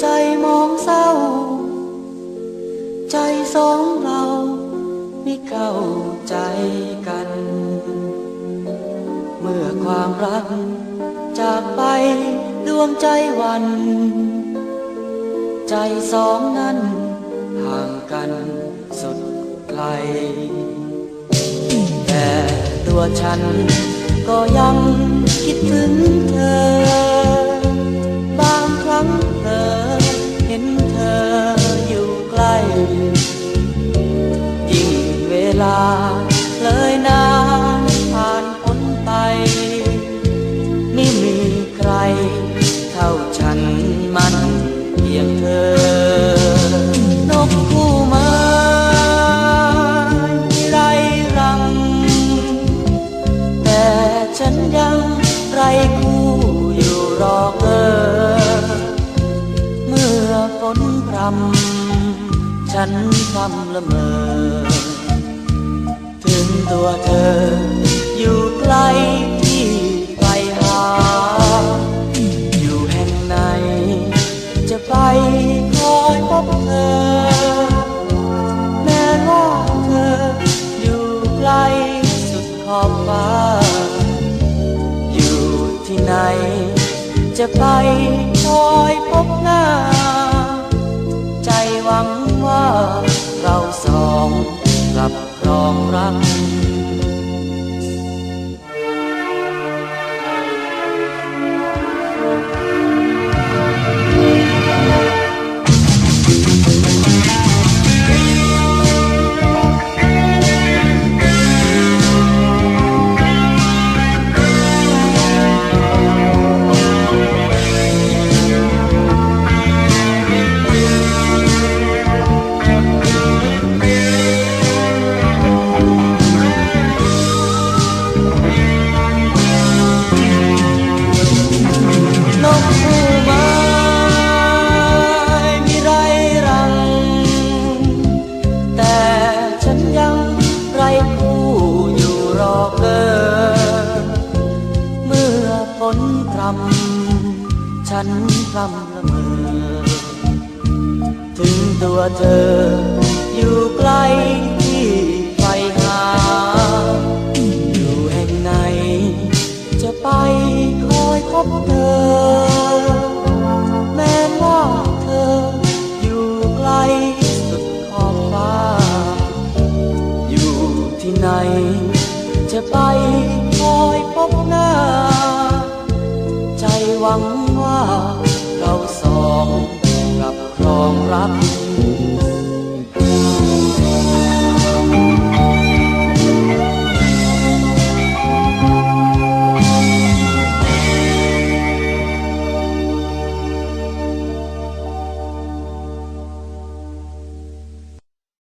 ใจมองเศร้า ใจสองเราไม่เข้าใจกัน เมื่อความรัก จากไปดวงใจวัน ใจสองนั้นห่างกันสุดไกล แต่ตัวฉันก็ยังคิดถึงเธอ ลาเลยนานผ่านพ้นไป ไม่มีใครเท่าฉันมันเพียงเธอนกคู่ไม้ไรรัง แต่ฉันยังไรคู่อยู่รอเกอเมื่อฝนพรำฉันพำละเมอ ตัวเธอ อยู่ไกลที่ไปหา อยู่แห่งไหน จะไปคอยพบเธอ แม้ว่าเธอ อยู่ไกลสุดขอบฟ้า อยู่ที่ไหน จะไปคอยพบหน้า ใจหวังว่าเราสอง กลับครองรัก รำละเมอถึงตัวเธออยู่ไกลที่ไปหา อยู่แห่งไหน จะไปคอยพบเธอ แม้ว่าเธออยู่ไกลสุดขอบฟ้า อยู่ที่ไหน จะไปคอยพบหน้า ใจหวังว่า เราสองกับครองรัก